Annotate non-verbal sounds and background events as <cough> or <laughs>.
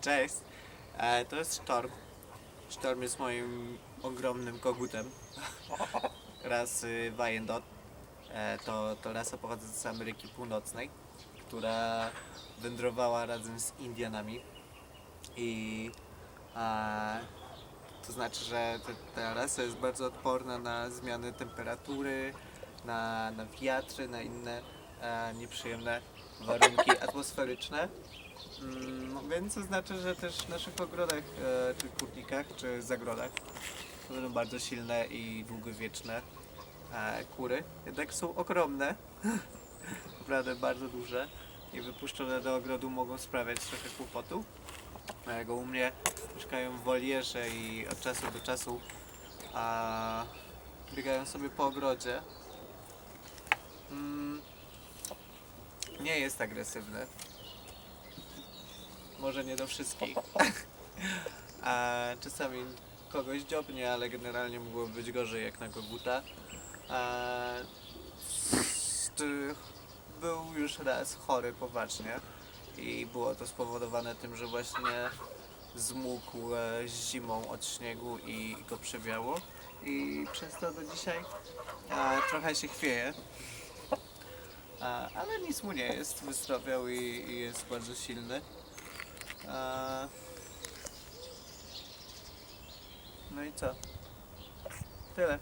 Cześć. E, to jest Sztorm. Sztorm jest moim ogromnym kogutem. <laughs> Rasy Wyandotte. E, to, to rasa pochodząca z Ameryki Północnej, która wędrowała razem z Indianami. I to znaczy, że te, ta rasa jest bardzo odporna na zmiany temperatury, na, na wiatry, na inne nieprzyjemne warunki atmosferyczne. Mm, no więc to znaczy, że też w naszych ogrodach, e, czy kurnikach, czy zagrodach będą bardzo silne i długowieczne e, kury. Jednak są ogromne, <laughs> naprawdę bardzo duże i wypuszczone do ogrodu mogą sprawiać trochę kłopotu. Dlatego u mnie mieszkają w wolierze i od czasu do czasu a, biegają sobie po ogrodzie. Mm, nie jest agresywny. Może nie do wszystkich. <laughs> A czasami kogoś dziobnie, ale generalnie mogłoby być gorzej jak na koguta. A, był już raz chory poważnie i było to spowodowane tym, że właśnie zmógł e, zimą od śniegu i go przewiało i przez to do dzisiaj trochę się chwieje. A, ale nic mu nie jest, wyzdrowiał i, i jest bardzo silny. A, no i co? Tyle.